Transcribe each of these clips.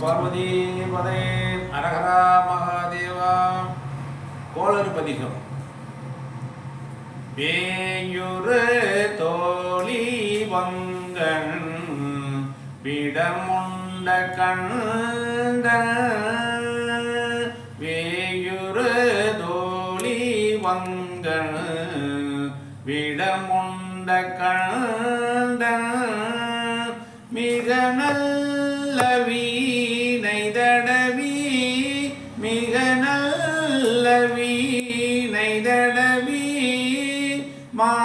பார்வதி பதே அரகரா மகாதேவா. கோளறுபதிகம். வேயுறு தோழி வங்கன் பிடமுண்ட கண்ட வேயுரு தோழி வங்கன் விடமுண்ட கண்ட மிக நல்ல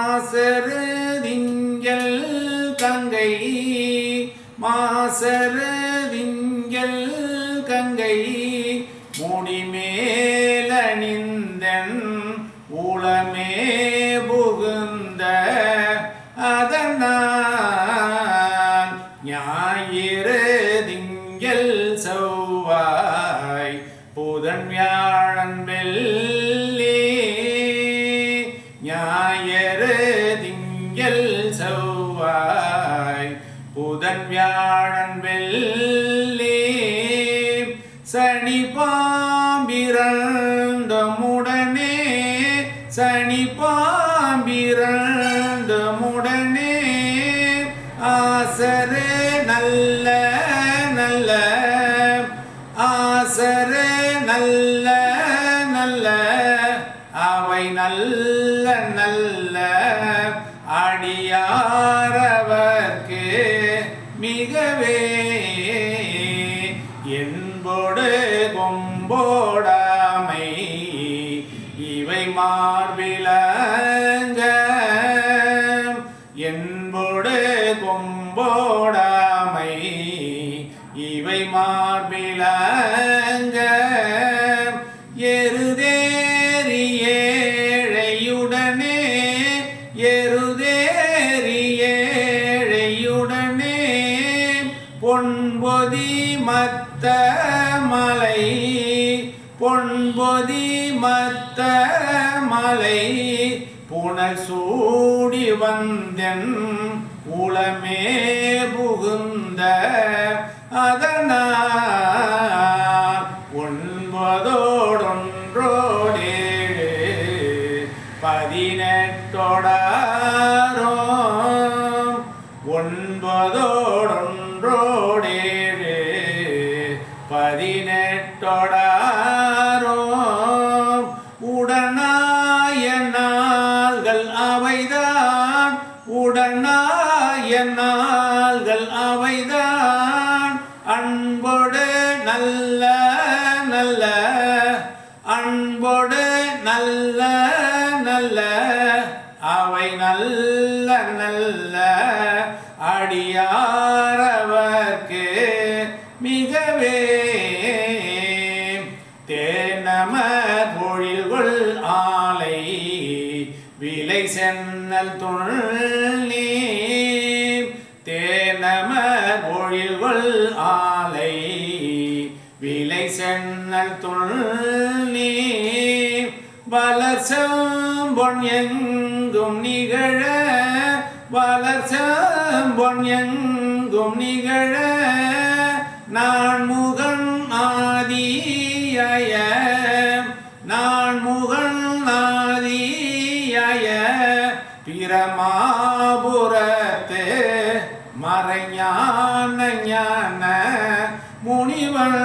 மாசரு திங்கள் கங்கை மாசரு திங்கள் கங்கை முடிமேலணிந்தன் உளமே புகுந்த அதனால் ஞாயிறு திங்கள் செவ்வாய் புதன் வியாழ ஞாயிறு திங்கள் செவ்வாய். புதன் வியாழன் வெள்ளி சனி பாம்பிரண்டமுடனே சனி பாம்பிரண்டமுடனே ஆசரு நல்ல நல்ல நல்ல அடியாரவர்க்கு மிகவே. என்போடு கொம்போடாமை இவை மார்பிலங்க என்போடு கொம்போடாமை மத்த மலை பொன்பொதி மத்த மலை புனல் சூடி வந்தன் உளமே புகுந்த அதனால் ஒன்பதோ உடனாய நாள்கள் அவைதான். அன்போடு நல்ல நல்ல. அன்போடு நல்ல நல்ல. அவை நல்ல நல்ல. அடியாரவர்க்கு மிகவே சென்னல் துள்ளி தேனம பொழில்கொள் ஆலை. விலை சென்னல் துள்ளி வளர் செம்பொன் எங்கும் நிகழ வளர் செம்பொன் எங்கும் நிகழ. நான் முகம் ஆதியய ஆதியய பிரமாபுரத்து மறைஞான ஞான முனிவன்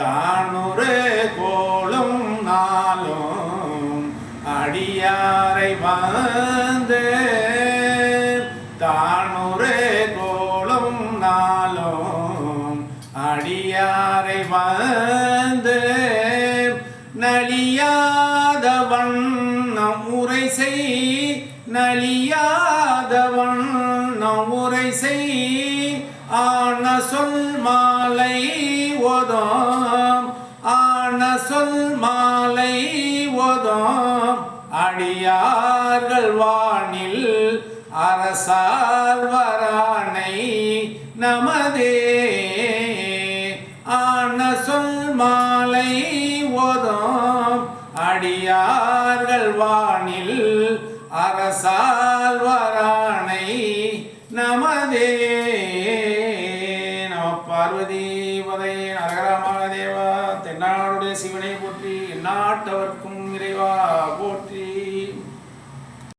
தானுறு கோளும் நாளும் அடியாரை வந்து தானுறு நலியாதவன் வண்ணம் உரை செய் ஆன சொல் மாலை ஓதோம் ஆன சொல் மாலை ஓதோம். அடியார்கள் வானில் அரசால் வரானை நமதே ஆன சொல் மாலை ஓதோம். அடியார்கள் வானில் அரசால் வரானை நமதே. நம பார்வதி பதை நரகர தேவா. தென்னாடுடைய சிவனை போற்றி எந்நாட்டவர்க்கும் இறைவா.